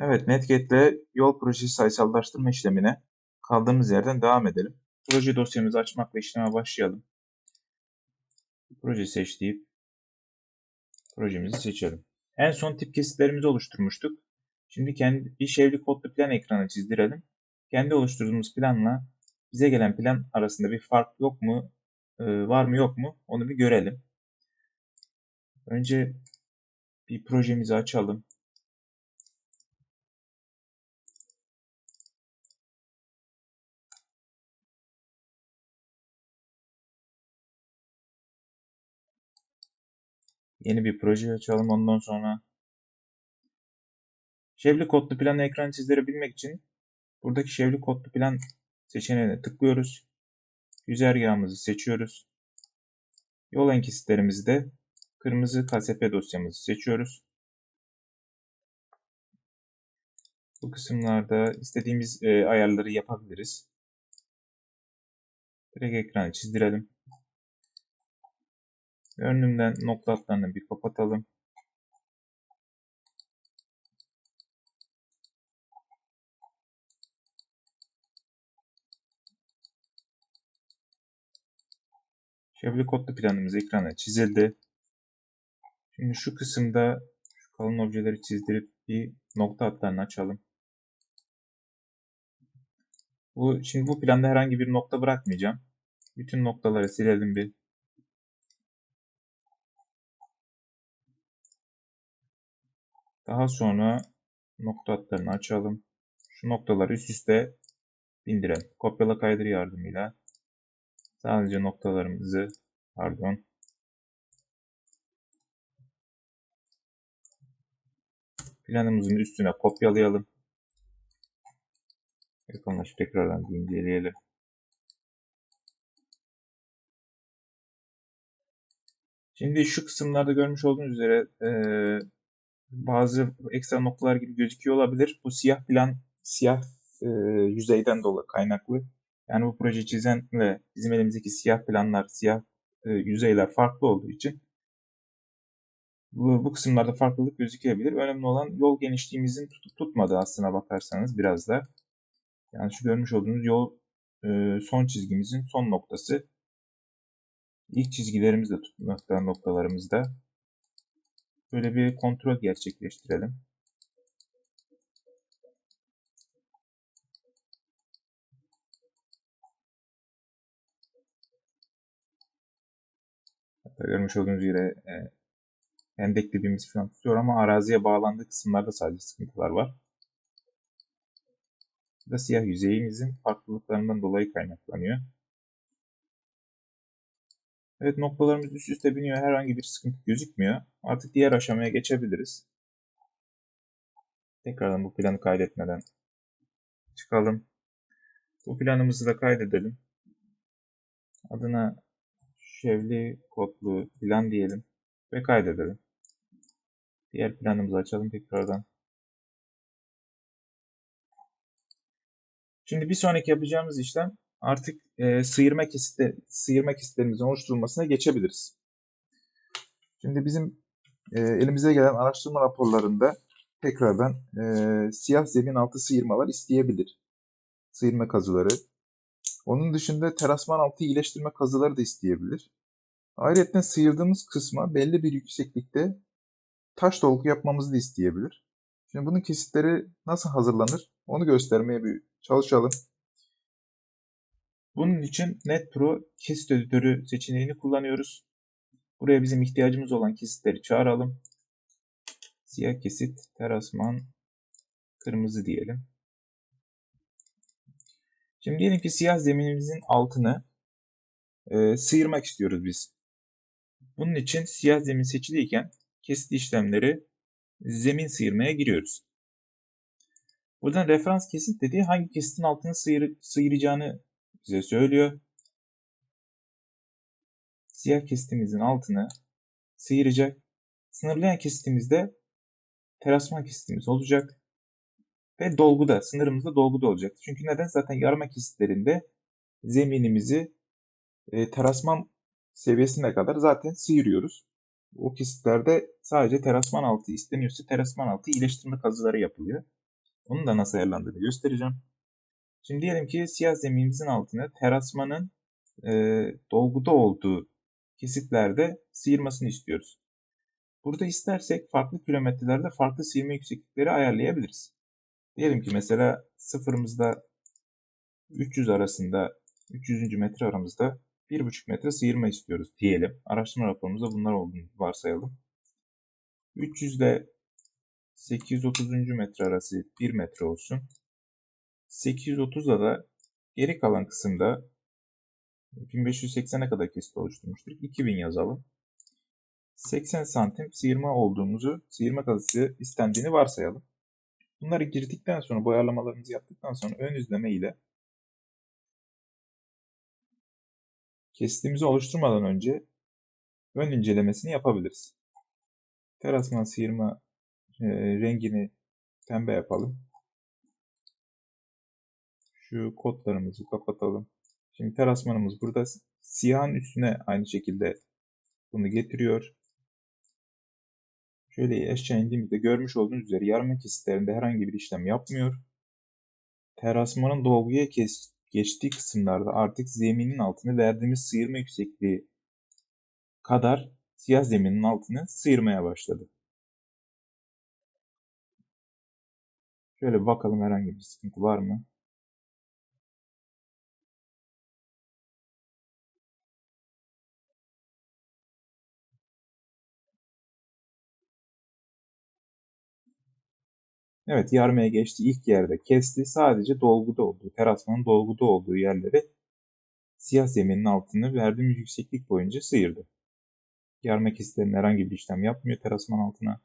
Evet, Netget'le yol projesi sayısallaştırma işlemine kaldığımız yerden devam edelim. Proje dosyamızı açmakla işleme başlayalım. Proje seç deyip projemizi seçelim. En son tip kesitlerimizi oluşturmuştuk. Şimdi kendi bir şevli kodlu plan ekranı çizdirelim. Kendi oluşturduğumuz planla bize gelen plan arasında bir fark yok mu, e, var mı yok mu onu bir görelim. Önce bir projemizi açalım. Yeni bir proje açalım ondan sonra. Şevli kodlu planı ekran çizdirebilmek için buradaki şevli kodlu plan seçeneğine tıklıyoruz. Güzergahımızı seçiyoruz. Yol enkesitlerimizi de kırmızı KSP dosyamızı seçiyoruz. Bu kısımlarda istediğimiz e, ayarları yapabiliriz. Direkt ekranı çizdirelim. Önümden nokta hatlarını bir kapatalım. Şevli kodlu planımız ekrana çizildi. Şimdi şu kısımda şu kalın objeleri çizdirip bir nokta hatlarını açalım. Bu, şimdi bu planda herhangi bir nokta bırakmayacağım. Bütün noktaları silelim bir. Daha sonra nokta hatlarını açalım. Şu noktaları üst üste bindirelim. Kopyala kaydır yardımıyla sadece noktalarımızı pardon planımızın üstüne kopyalayalım. Yakınlaşıp tekrardan inceleyelim. Şimdi şu kısımlarda görmüş olduğunuz üzere e, bazı ekstra noktalar gibi gözüküyor olabilir. Bu siyah plan, siyah e, yüzeyden dolayı kaynaklı. Yani bu proje çizenle bizim elimizdeki siyah planlar, siyah e, yüzeyler farklı olduğu için bu, bu kısımlarda farklılık gözükebilir. Önemli olan yol genişliğimizin tutup tutmadığı aslına bakarsanız biraz da. Yani şu görmüş olduğunuz yol e, son çizgimizin son noktası. İlk çizgilerimiz de tutmakta noktalarımızda. Böyle bir kontrol gerçekleştirelim. Hatta görmüş olduğunuz yere e, hendek dibimiz falan tutuyor ama araziye bağlandığı kısımlarda sadece sıkıntılar var. Bu da siyah yüzeyimizin farklılıklarından dolayı kaynaklanıyor. Evet noktalarımız üst üste biniyor. Herhangi bir sıkıntı gözükmüyor. Artık diğer aşamaya geçebiliriz. Tekrardan bu planı kaydetmeden çıkalım. Bu planımızı da kaydedelim. Adına şevli kodlu plan diyelim ve kaydedelim. Diğer planımızı açalım tekrardan. Şimdi bir sonraki yapacağımız işlem artık e, sıyırma kesitleri, sıyırma kesitlerimizin oluşturulmasına geçebiliriz. Şimdi bizim e, elimize gelen araştırma raporlarında tekrardan e, siyah zemin altı sıyırmalar isteyebilir. Sıyırma kazıları. Onun dışında terasman altı iyileştirme kazıları da isteyebilir. Ayrıca sıyırdığımız kısma belli bir yükseklikte taş dolgu yapmamızı da isteyebilir. Şimdi bunun kesitleri nasıl hazırlanır onu göstermeye bir çalışalım. Bunun için NetPro kesit editörü seçeneğini kullanıyoruz. Buraya bizim ihtiyacımız olan kesitleri çağıralım. Siyah kesit, terasman, kırmızı diyelim. Şimdi diyelim ki siyah zeminimizin altını e, sıyırmak istiyoruz biz. Bunun için siyah zemin seçiliyken kesit işlemleri zemin sıyırmaya giriyoruz. Buradan referans kesit dediği hangi kesitin altını sıyır, sıyıracağını bize söylüyor. Siyah kesitimizin altını sıyıracak. Sınırlayan kesitimizde terasman kesitimiz olacak. Ve dolguda, sınırımızda dolguda olacak. Çünkü neden? Zaten yarma kesitlerinde zeminimizi e, terasman seviyesine kadar zaten sıyırıyoruz. O kesitlerde sadece terasman altı isteniyorsa terasman altı iyileştirme kazıları yapılıyor. Onun da nasıl ayarlandığını göstereceğim. Şimdi diyelim ki siyah zeminimizin altına terasmanın e, dolguda olduğu kesitlerde sıyırmasını istiyoruz. Burada istersek farklı kilometrelerde farklı sıyırma yükseklikleri ayarlayabiliriz. Diyelim ki mesela sıfırımızda 300 arasında 300. metre aramızda 1,5 metre sıyırma istiyoruz diyelim. Araştırma raporumuzda bunlar olduğunu varsayalım. 300 ile 830. metre arası 1 metre olsun. 830'da da geri kalan kısımda 1580'e kadar kesit oluşturmuştur. 2000 yazalım. 80 santim sıyırma olduğumuzu, sıyırma kalısı istendiğini varsayalım. Bunları girdikten sonra, boyarlamalarımızı yaptıktan sonra ön izleme ile kesitimizi oluşturmadan önce ön incelemesini yapabiliriz. Terasman sıyırma e, rengini pembe yapalım. Şu kodlarımızı kapatalım. Şimdi terasmanımız burada siyahın üstüne aynı şekilde bunu getiriyor. Şöyle aşağı indiğimizde görmüş olduğunuz üzere yarma kesitlerinde herhangi bir işlem yapmıyor. Terasmanın dolguya kes, geçtiği kısımlarda artık zeminin altını verdiğimiz sıyırma yüksekliği kadar siyah zeminin altını sıyırmaya başladı. Şöyle bakalım herhangi bir sıkıntı var mı? Evet yarmaya geçti ilk yerde kesti. Sadece dolguda olduğu, terasmanın dolguda olduğu yerleri siyah zeminin altını verdiğimiz yükseklik boyunca sıyırdı. Yarma kesitlerinde herhangi bir işlem yapmıyor terasman altına.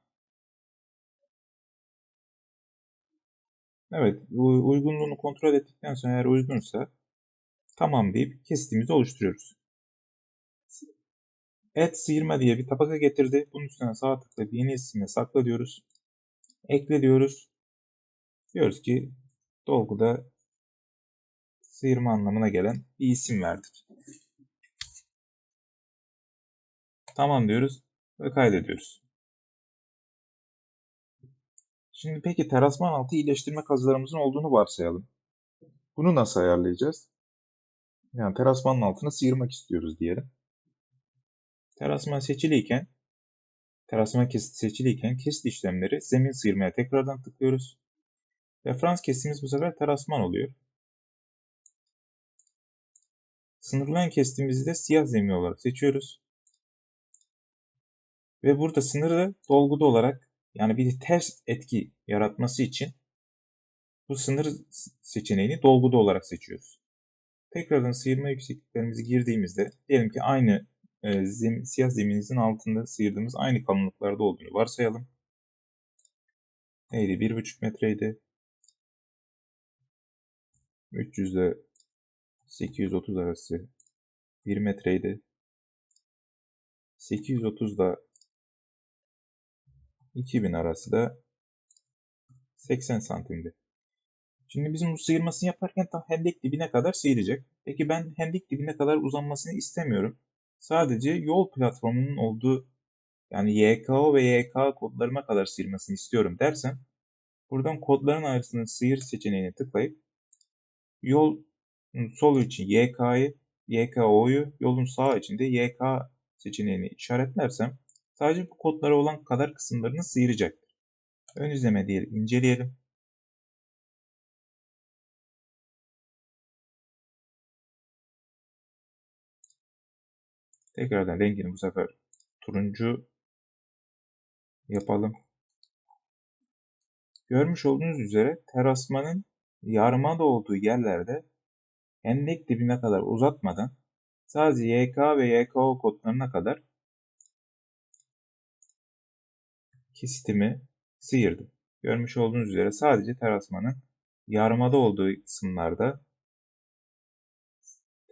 Evet uygunluğunu kontrol ettikten sonra eğer uygunsa tamam deyip kesitimizi oluşturuyoruz. Et sıyırma diye bir tabaka getirdi. Bunun üstüne sağ tıklayıp yeni isimle sakla diyoruz. Ekle diyoruz. Diyoruz ki dolguda sıyırma anlamına gelen bir isim verdik. Tamam diyoruz ve kaydediyoruz. Şimdi peki terasman altı iyileştirme kazılarımızın olduğunu varsayalım. Bunu nasıl ayarlayacağız? Yani terasmanın altını sıyırmak istiyoruz diyelim. Terasman seçiliyken terasman kesit seçiliyken kesit işlemleri zemin sıyırmaya tekrardan tıklıyoruz. Referans kesitimiz bu sefer terasman oluyor. Sınırlayan kestiğimizi de siyah zemin olarak seçiyoruz. Ve burada sınırı dolguda olarak yani bir ters etki yaratması için bu sınır seçeneğini dolguda olarak seçiyoruz. Tekrardan sıyırma yüksekliklerimizi girdiğimizde diyelim ki aynı e, zem, siyah zeminimizin altında sıyırdığımız aynı kalınlıklarda olduğunu varsayalım. Neydi? 1,5 metreydi. 300 ile 830 arası 1 metreydi. 830 ile 2000 arası da 80 santimdi. Şimdi bizim bu sıyırmasını yaparken tam hendek dibine kadar sıyıracak. Peki ben hendek dibine kadar uzanmasını istemiyorum. Sadece yol platformunun olduğu yani YKO ve YK kodlarıma kadar sıyırmasını istiyorum dersen buradan kodların arasında sıyır seçeneğine tıklayıp yol sol için YK'yı YKO'yu yolun sağ içinde YK seçeneğini işaretlersem sadece bu kodlara olan kadar kısımlarını sıyıracaktır. Ön izleme diyelim inceleyelim. Tekrardan rengini bu sefer turuncu yapalım. Görmüş olduğunuz üzere terasmanın yarmada olduğu yerlerde hendek dibine kadar uzatmadan sadece YK ve YKO kodlarına kadar kesitimi sıyırdım. Görmüş olduğunuz üzere sadece terasmanın yarmada olduğu kısımlarda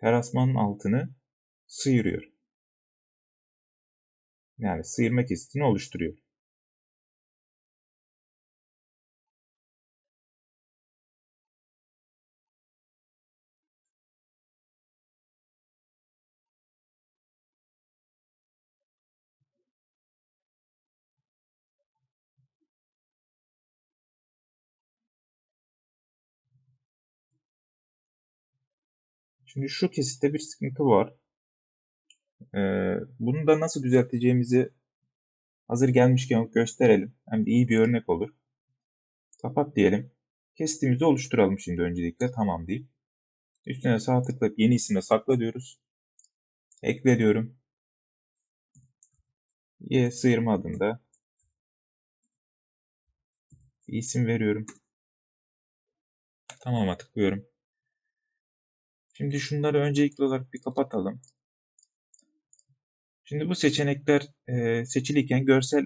terasmanın altını sıyırıyor. Yani sıyırma kesitini oluşturuyor. Şimdi şu kesitte bir sıkıntı var. Ee, bunu da nasıl düzelteceğimizi hazır gelmişken gösterelim. Hem de iyi bir örnek olur. Kapat diyelim. Kesitimizi oluşturalım şimdi öncelikle. Tamam deyip. Üstüne sağ tıklayıp yeni isimle sakla diyoruz. Ekle diyorum. Y sıyırma adında bir isim veriyorum. Tamam'a tıklıyorum. Şimdi şunları öncelikli olarak bir kapatalım. Şimdi bu seçenekler e, seçiliyken görsel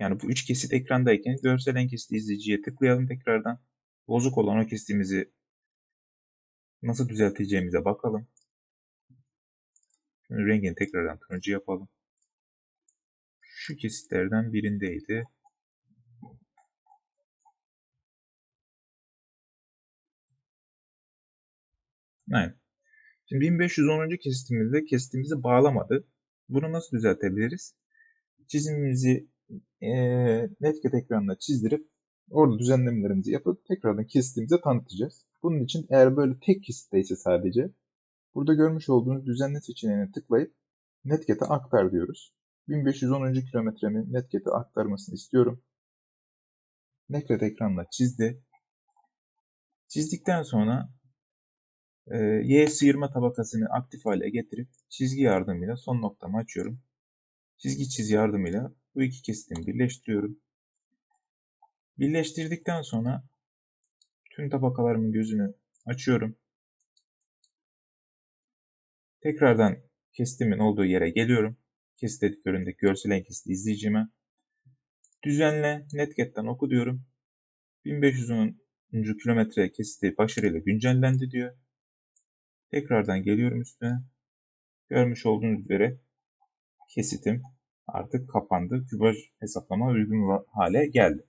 yani bu üç kesit ekrandayken görsel en kesit izleyiciye tıklayalım tekrardan. Bozuk olan o kesitimizi nasıl düzelteceğimize bakalım. Şimdi rengini tekrardan turuncu yapalım. Şu kesitlerden birindeydi. Aynen. Şimdi 1510. kesitimizde kesitimizi bağlamadı. Bunu nasıl düzeltebiliriz? Çizimimizi e, Netcat ekranına çizdirip orada düzenlemelerimizi yapıp tekrardan kesitimize tanıtacağız. Bunun için eğer böyle tek kesitteyse sadece burada görmüş olduğunuz düzenle seçeneğine tıklayıp Netcat'e aktar diyoruz. 1510. kilometremi Netcat'e aktarmasını istiyorum. Netcat ekranına çizdi. Çizdikten sonra e, Y sıyırma tabakasını aktif hale getirip çizgi yardımıyla son noktamı açıyorum. Çizgi çiz yardımıyla bu iki kesitimi birleştiriyorum. Birleştirdikten sonra tüm tabakalarımın gözünü açıyorum. Tekrardan kesitimin olduğu yere geliyorum. Kesit editöründeki görsel en kesit izleyicime. Düzenle Netget'ten oku diyorum. 1510. kilometre kesiti başarıyla güncellendi diyor. Tekrardan geliyorum üstüne. Görmüş olduğunuz üzere kesitim artık kapandı. Kübaj hesaplama uygun hale geldi.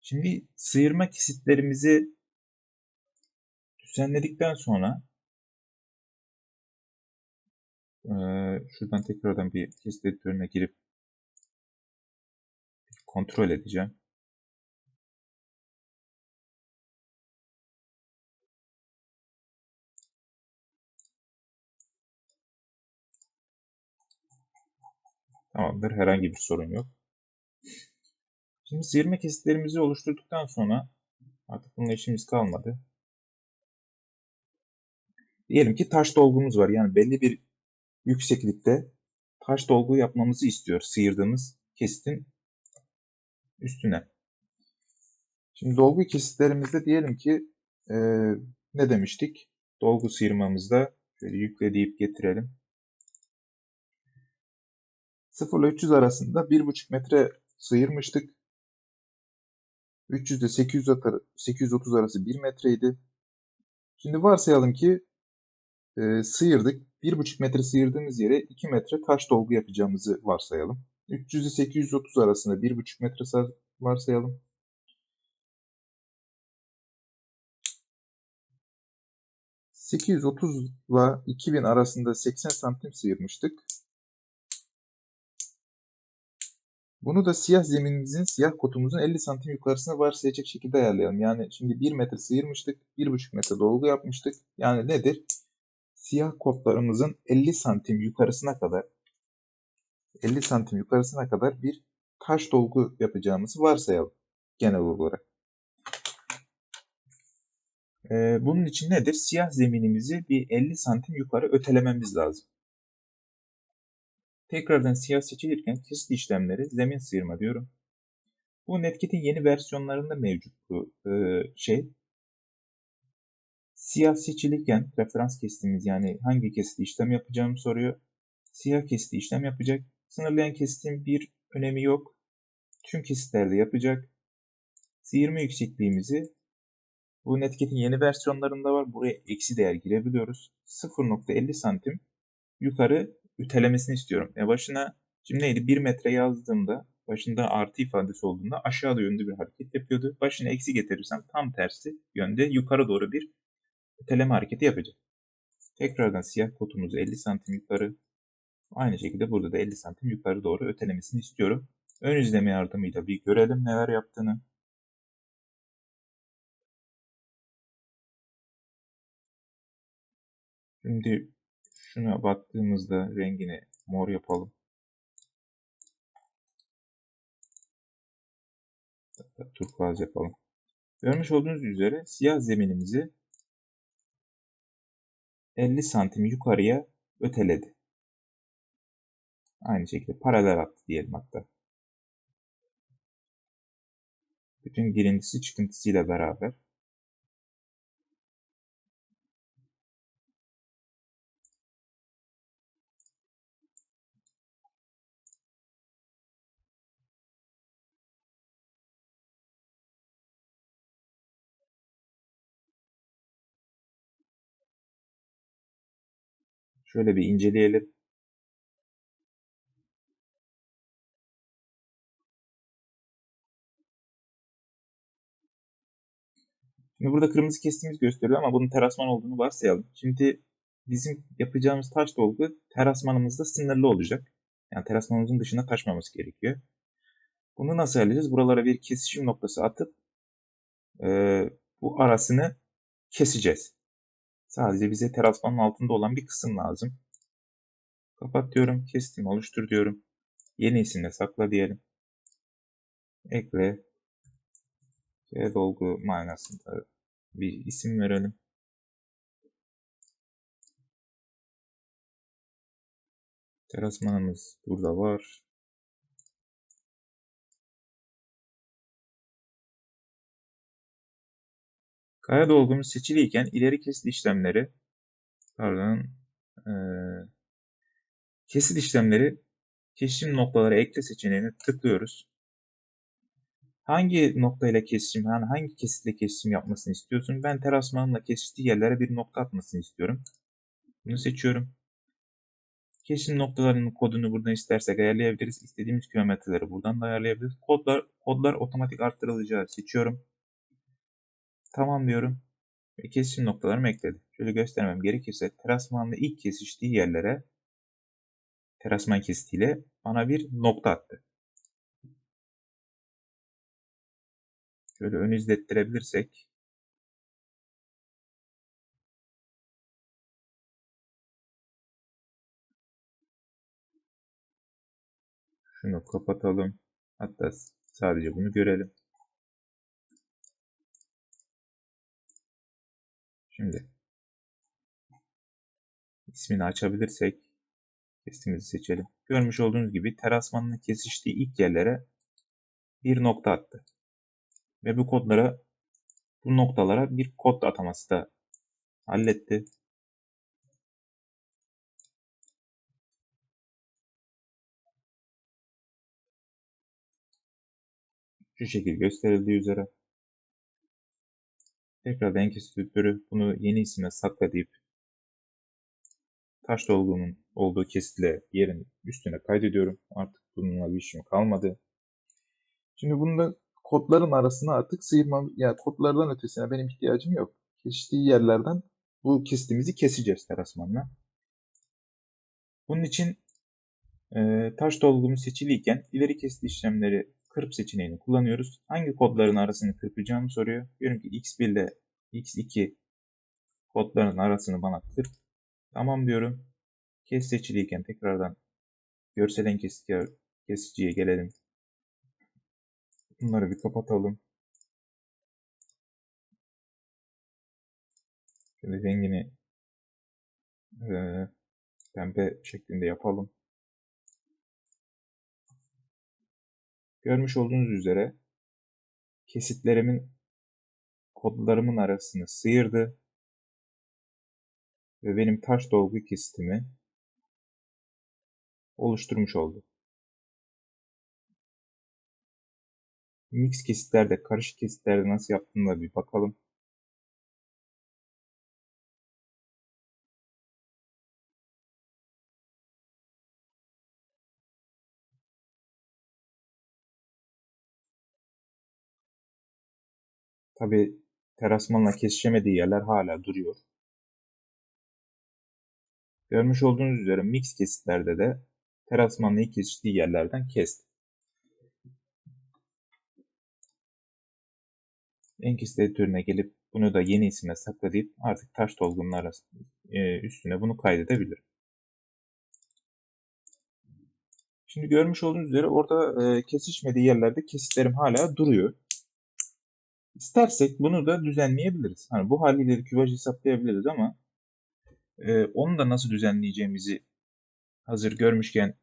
Şimdi sıyırma kesitlerimizi düzenledikten sonra şuradan tekrardan bir kesit editörüne girip kontrol edeceğim. Tamamdır. Herhangi bir sorun yok. Şimdi sıyırma kesitlerimizi oluşturduktan sonra artık bununla işimiz kalmadı. Diyelim ki taş dolgumuz var. Yani belli bir yükseklikte taş dolgu yapmamızı istiyor sıyırdığımız kesitin üstüne. Şimdi dolgu kesitlerimizde diyelim ki e, ne demiştik? Dolgu sıyırmamızda şöyle yükle deyip getirelim. 0 ile 300 arasında 1,5 metre sıyırmıştık. 300 ile 830 arası 1 metreydi. Şimdi varsayalım ki e, sıyırdık. 1,5 metre sıyırdığımız yere 2 metre taş dolgu yapacağımızı varsayalım. 300 ile 830 arasında 1,5 metre varsayalım. ...830 ile 2000 arasında 80 santim sıyırmıştık. Bunu da siyah zeminimizin, siyah kotumuzun 50 santim yukarısına varsayacak şekilde ayarlayalım. Yani şimdi 1 metre sıyırmıştık, 1,5 metre dolgu yapmıştık. Yani nedir? Siyah kotlarımızın 50 santim yukarısına kadar 50 santim yukarısına kadar bir taş dolgu yapacağımızı varsayalım genel olarak. Ee, bunun için nedir? Siyah zeminimizi bir 50 santim yukarı ötelememiz lazım. Tekrardan siyah seçilirken kesit işlemleri zemin sıyırma diyorum. Bu Netkit'in yeni versiyonlarında mevcut bu e, şey. Siyah seçilirken referans kesitimiz yani hangi kesit işlem yapacağımı soruyor. Siyah kesiti işlem yapacak. Sınırlayan kesitin bir önemi yok. Tüm kesitlerde yapacak. Sıyırma yüksekliğimizi bu Netkit'in yeni versiyonlarında var. Buraya eksi değer girebiliyoruz. 0.50 santim yukarı ütelemesini istiyorum. E başına şimdi neydi 1 metre yazdığımda başında artı ifadesi olduğunda aşağıda yönlü bir hareket yapıyordu. Başına eksi getirirsem tam tersi yönde yukarı doğru bir üteleme hareketi yapacak. Tekrardan siyah kotumuzu 50 santim yukarı aynı şekilde burada da 50 santim yukarı doğru ötelemesini istiyorum. Ön izleme yardımıyla bir görelim neler yaptığını. Şimdi şuna baktığımızda rengini mor yapalım. Turkuaz yapalım. Görmüş olduğunuz üzere siyah zeminimizi 50 santim yukarıya öteledi. Aynı şekilde paralel attı diyelim hatta. Bütün girintisi çıkıntısıyla beraber. Şöyle bir inceleyelim. Şimdi burada kırmızı kestiğimiz gösteriyor ama bunun terasman olduğunu varsayalım. Şimdi bizim yapacağımız taş dolgu terasmanımızda sınırlı olacak. Yani terasmanımızın dışına taşmaması gerekiyor. Bunu nasıl halledeceğiz? Buralara bir kesişim noktası atıp e, bu arasını keseceğiz. Sadece bize terasmanın altında olan bir kısım lazım. Kapat diyorum. Kestim. Oluştur diyorum. Yeni isimle sakla diyelim. Ekle. C dolgu manasında bir isim verelim. Terasmanımız burada var. Kaya dolgumuz seçiliyken ileri kesit işlemleri pardon e, kesit işlemleri kesişim noktaları ekle seçeneğine tıklıyoruz. Hangi noktayla kesişim, yani hangi kesitle kesişim yapmasını istiyorsun? Ben terasmanımla kesiştiği yerlere bir nokta atmasını istiyorum. Bunu seçiyorum. Kesişim noktalarının kodunu buradan istersek ayarlayabiliriz. İstediğimiz kilometreleri buradan da ayarlayabiliriz. Kodlar, kodlar otomatik arttırılacağı seçiyorum. Tamam diyorum. Ve kesişim noktalarımı ekledi. Şöyle göstermem gerekirse terasmanla ilk kesiştiği yerlere terasman kesitiyle bana bir nokta attı. Şöyle ön izlettirebilirsek. Şunu kapatalım. Hatta sadece bunu görelim. Şimdi ismini açabilirsek testimizi seçelim. Görmüş olduğunuz gibi terasmanın kesiştiği ilk yerlere bir nokta attı. Ve bu kodlara bu noktalara bir kod ataması da halletti. Şu şekil gösterildiği üzere. Tekrar enstitütörü bunu yeni isime sakla deyip taş dolgunun olduğu kesitle yerin üstüne kaydediyorum. Artık bununla bir işim kalmadı. Şimdi bunda kodların arasına artık sıyırma, yani kodlardan ötesine benim ihtiyacım yok. Kesiştiği yerlerden bu kesitimizi keseceğiz terasmanla. Bunun için e, taş dolgumuz seçiliyken ileri kesit işlemleri kırp seçeneğini kullanıyoruz. Hangi kodların arasını kırpacağımı soruyor. Diyorum ki x1 ile x2 kodların arasını bana kırp. Tamam diyorum. Kes seçiliyken tekrardan görsel en kesiciye gelelim. Bunları bir kapatalım. Şimdi rengini e, pembe şeklinde yapalım. Görmüş olduğunuz üzere kesitlerimin kodlarımın arasını sıyırdı ve benim taş dolgu kesitimi oluşturmuş oldu. Mix kesitlerde, karışık kesitlerde nasıl yaptığını da bir bakalım. Tabi terasmanla kesişemediği yerler hala duruyor. Görmüş olduğunuz üzere mix kesitlerde de terasmanla kesiştiği yerlerden kesti. Enkist editörüne gelip bunu da yeni isimle saklayıp artık taş dolgunun arasında e, üstüne bunu kaydedebilirim. Şimdi görmüş olduğunuz üzere orada e, kesişmediği yerlerde kesitlerim hala duruyor. İstersek bunu da düzenleyebiliriz. Hani bu haliyle de küvaj hesaplayabiliriz ama e, onu da nasıl düzenleyeceğimizi hazır görmüşken,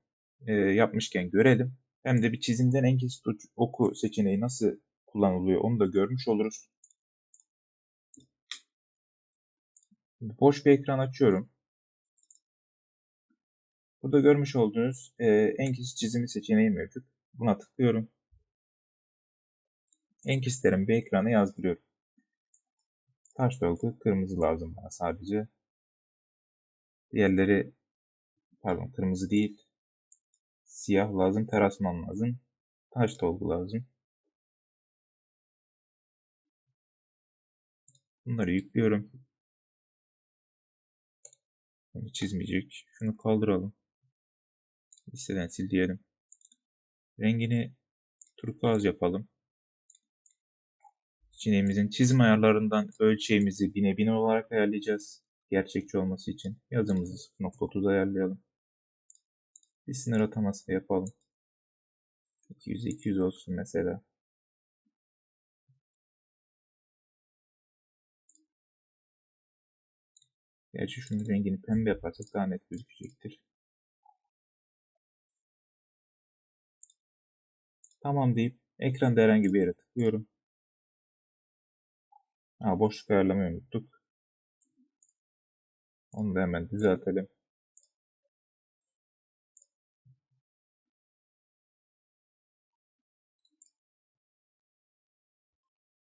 e, yapmışken görelim. Hem de bir çizimden en kesit oku seçeneği nasıl kullanılıyor onu da görmüş oluruz. Boş bir ekran açıyorum. Burada görmüş olduğunuz e, en kesit çizimi seçeneği mevcut. Buna tıklıyorum. En kesitlerimi bir ekrana yazdırıyorum. Taş dolgu kırmızı lazım bana sadece. Diğerleri pardon kırmızı değil. Siyah lazım, terasman lazım. Taş dolgu lazım. Bunları yüklüyorum. Bunu çizmeyecek. Şunu kaldıralım. Listeden sil diyelim. Rengini turkuaz yapalım. Seçeneğimizin çizim ayarlarından ölçeğimizi bine bin olarak ayarlayacağız. Gerçekçi olması için yazımızı 0.30 ayarlayalım. Bir sınır ataması yapalım. 200 200 olsun mesela. Gerçi şunun rengini pembe yaparsak daha net gözükecektir. Tamam deyip ekranda herhangi bir yere tıklıyorum. Ha, boşluk ayarlamayı unuttuk. Onu da hemen düzeltelim.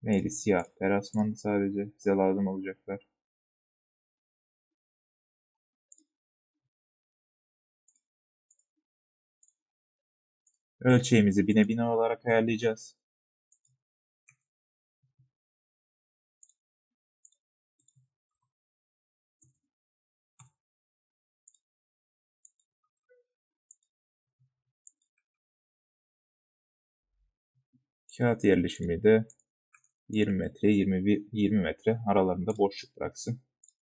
Neydi? Siyah. Terasman sadece bize lazım olacaklar. Ölçeğimizi bine bina olarak ayarlayacağız. Kağıt yerleşimi de 20 metre 20, 20 metre aralarında boşluk bıraksın.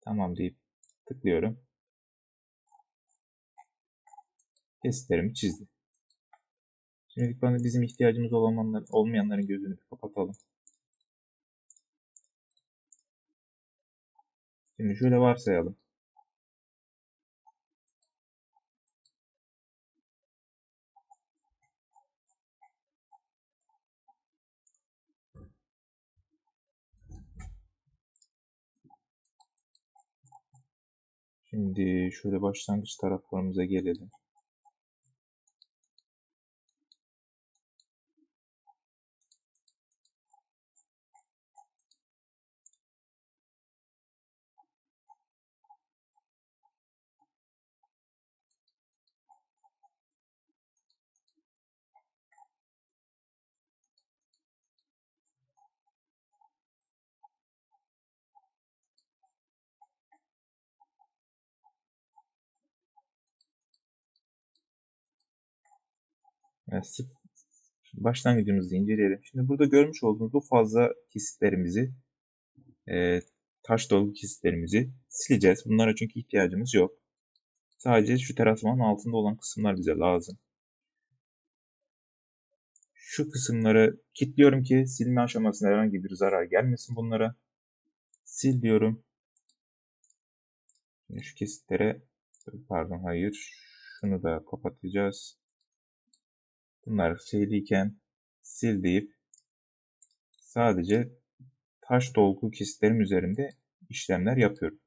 Tamam deyip tıklıyorum. Kesitlerimi çizdi. Şimdi bana bizim ihtiyacımız olanlar, olmayanların gözünü kapatalım. Şimdi şöyle varsayalım. Şimdi şöyle başlangıç taraflarımıza gelelim. Evet, başlangıcımızı inceleyelim. Şimdi burada görmüş olduğunuz bu fazla kesitlerimizi, e, taş dolgu kesitlerimizi sileceğiz. Bunlara çünkü ihtiyacımız yok. Sadece şu terasmanın altında olan kısımlar bize lazım. Şu kısımları kilitliyorum ki silme aşamasında herhangi bir zarar gelmesin bunlara. Sil diyorum. Şu kesitlere pardon hayır şunu da kapatacağız. Bunlar şeyliyken sil deyip sadece taş dolgu kesitlerim üzerinde işlemler yapıyorum.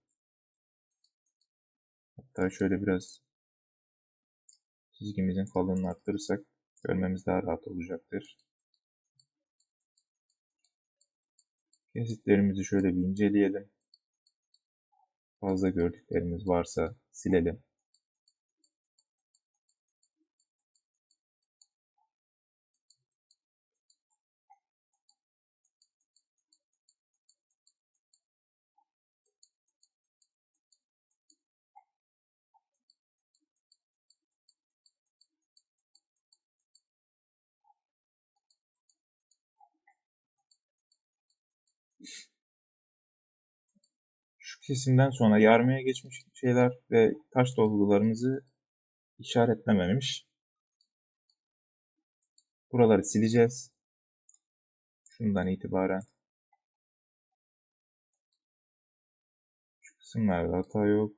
Hatta şöyle biraz çizgimizin kalınlığını arttırırsak görmemiz daha rahat olacaktır. Kesitlerimizi şöyle bir inceleyelim. Fazla gördüklerimiz varsa silelim. Kesimden sonra yarmaya geçmiş şeyler ve taş dolgularımızı işaretlememiş. Buraları sileceğiz. Şundan itibaren. Şu kısımlarda hata yok.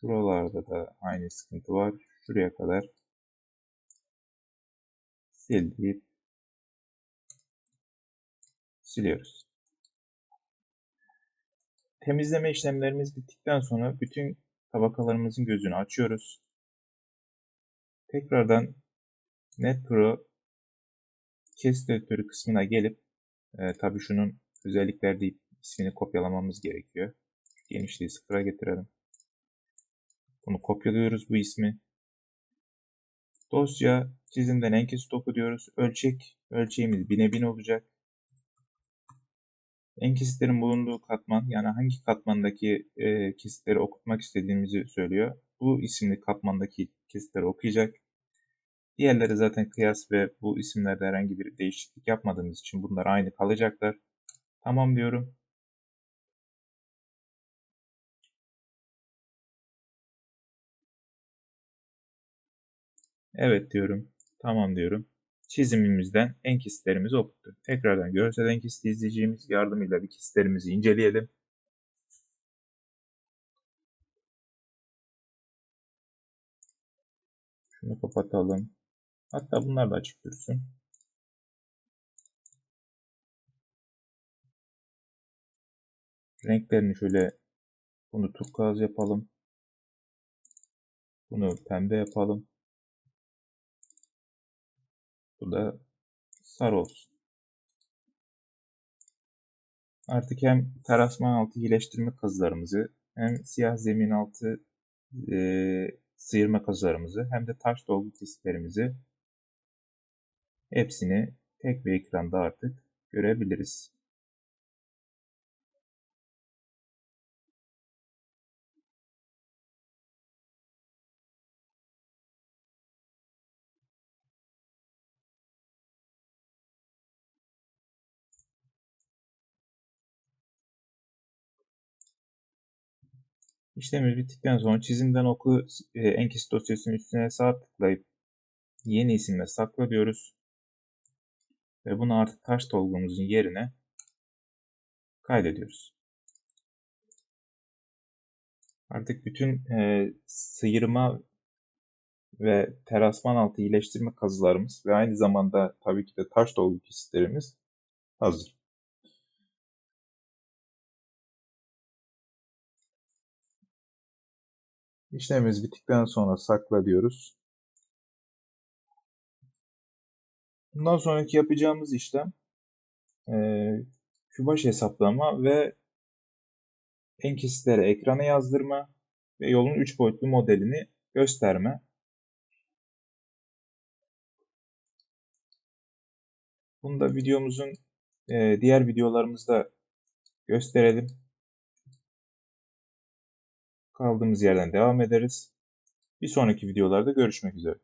Şuralarda da aynı sıkıntı var. Şuraya kadar sil siliyoruz. Temizleme işlemlerimiz bittikten sonra bütün tabakalarımızın gözünü açıyoruz. Tekrardan NetPro kesit editörü kısmına gelip e, tabi şunun özellikler deyip ismini kopyalamamız gerekiyor. Genişliği sıfıra getirelim. Bunu kopyalıyoruz bu ismi. Dosya çizimden en kesit oku diyoruz. Ölçek, ölçeğimiz bine bin olacak. En kesitlerin bulunduğu katman yani hangi katmandaki e, kesitleri okutmak istediğimizi söylüyor. Bu isimli katmandaki kesitleri okuyacak. Diğerleri zaten kıyas ve bu isimlerde herhangi bir değişiklik yapmadığımız için bunlar aynı kalacaklar. Tamam diyorum. Evet diyorum. Tamam diyorum. Çizimimizden en kesitlerimizi okuttu. Tekrardan görsel en kesit izleyeceğimiz yardımıyla bir kesitlerimizi inceleyelim. Şunu kapatalım. Hatta bunlar da açık dursun. Renklerini şöyle bunu turkuaz yapalım. Bunu pembe yapalım. Bu da sarı olsun. Artık hem terasman altı iyileştirme kazılarımızı hem siyah zemin altı e, sıyırma kazılarımızı hem de taş dolgu kesitlerimizi hepsini tek bir ekranda artık görebiliriz. İşlemimiz bittikten sonra çizimden oku e, enkes dosyasının üstüne sağ tıklayıp yeni isimle sakla diyoruz. Ve bunu artık taş dolgumuzun yerine kaydediyoruz. Artık bütün e, sıyırma ve terasman altı iyileştirme kazılarımız ve aynı zamanda tabii ki de taş dolgu kesitlerimiz hazır. İşlemimiz bittikten sonra sakla diyoruz. Bundan sonraki yapacağımız işlem e, kübaş hesaplama ve en kesitleri ekrana yazdırma ve yolun 3 boyutlu modelini gösterme. Bunu da videomuzun e, diğer videolarımızda gösterelim. Kaldığımız yerden devam ederiz. Bir sonraki videolarda görüşmek üzere.